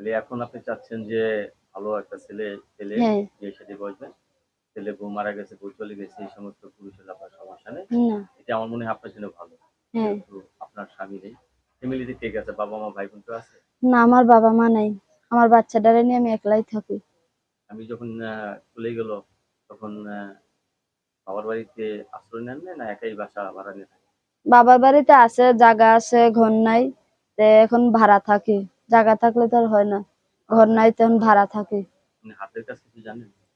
তাহলে এখন আপনি চাচ্ছেন যে ভালো একটা ছেলে ছেলে হ্যাঁ। বিয়ে সাথে বসবেন ছেলে বউ মারা গেছে বউ চলে গেছে এই সমস্ত পুরুষের আপনার সমস্যা নেই। না। এটা আমার মনে হয় আপনার জন্য ভালো। হ্যাঁ। যেহেতু আপনার স্বামী নেই। ফ্যামিলিতে কে গেছে? বাবা মা ভাই বোন তো আছে? না আমার বাবা মা নাই। আমার বাচ্চা বাচ্চাটারে নিয়ে আমি একলাই থাকি। আমি যখন আহ, চলে গেল তখন আহ, বাবার বাড়িতে আশ্রয় নেন না, না একাই বাসা ভাড়া নিয়ে থাকেন? বাবার বাড়িতে আছে জায়গা আছে ঘর নাই। তে এখন ভাড়া থাকি। জায়গা থাকলে তো আর হয় না। ঘর নাই তখন ভাড়া থাকি। আপনি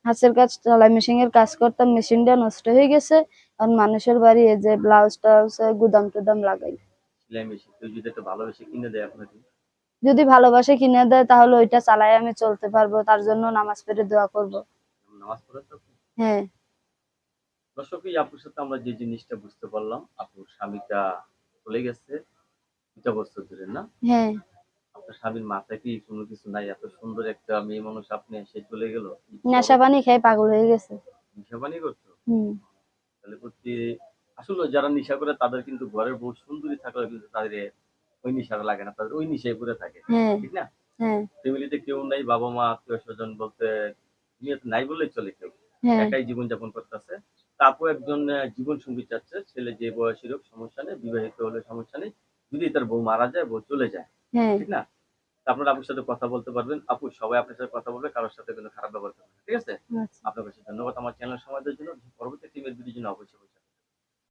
হাতের কাজ সেলাই মেশিন এর কাজ করতাম মেশিনটা নষ্ট হয়ে গেছে। এখন মানুষের বাড়ি এই যে ব্লাউজ টাউজ গুদাম টুদাম লাগাই। যদি ভালোবেসে কিনে দেয় তাহলে ওইটা চালাই আমি চলতে পারব তার জন্য নামাজ পড়ে দোয়া করব। হ্যাঁ। দর্শক এই আপুর সাথে আমরা যে জিনিসটা বুঝতে পারলাম আপুর স্বামীটা চলে গেছে। দুটা বছর ধরে না? হ্যাঁ। স্বামীর মাথায় কি কোনো কিছু নাই? এত সুন্দর একটা মেয়ে মানুষ আপনি সে চলে গেল। নেশা পানি খেয়ে পাগল হয়ে গেছে। নেশাবানি করতো হুম। তাহলে প্রতি আসলে যারা নেশা করে তাদের কিন্তু ঘরের বউ সুন্দরী থাকলে কিন্তু তাদের ওই নেশাটা লাগে না তাদের ওই নেশায় পড়ে থাকে হ্যাঁ। ঠিক না? হ্যাঁ। ফ্যামিলিতে কেউ নাই বাবা মা আত্মীয় স্বজন বলতে নাই বললেই চলে কেউ। হ্যাঁ। একাই জীবন যাপন করতেছে। তারপর একজন জীবন সঙ্গী চাচ্ছে ছেলে যে বয়সের হোক সমস্যা নেই বিবাহিত হলে সমস্যা নেই যদি তার বউ মারা যায় বউ চলে যায় হ্যাঁ। ঠিক না? আপনারা আপুর সাথে কথা বলতে পারবেন। আপু সবাই আপনার সাথে কথা বলবে কারোর সাথে কোনো খারাপ ব্যবহার করবে ঠিক আছে? আচ্ছা। আপনার কাছে ধন্যবাদ। আমার চ্যানেল সময় দেওয়ার জন্য পরবর্তী টিমের ভিডিওর জন্য অবশ্যই।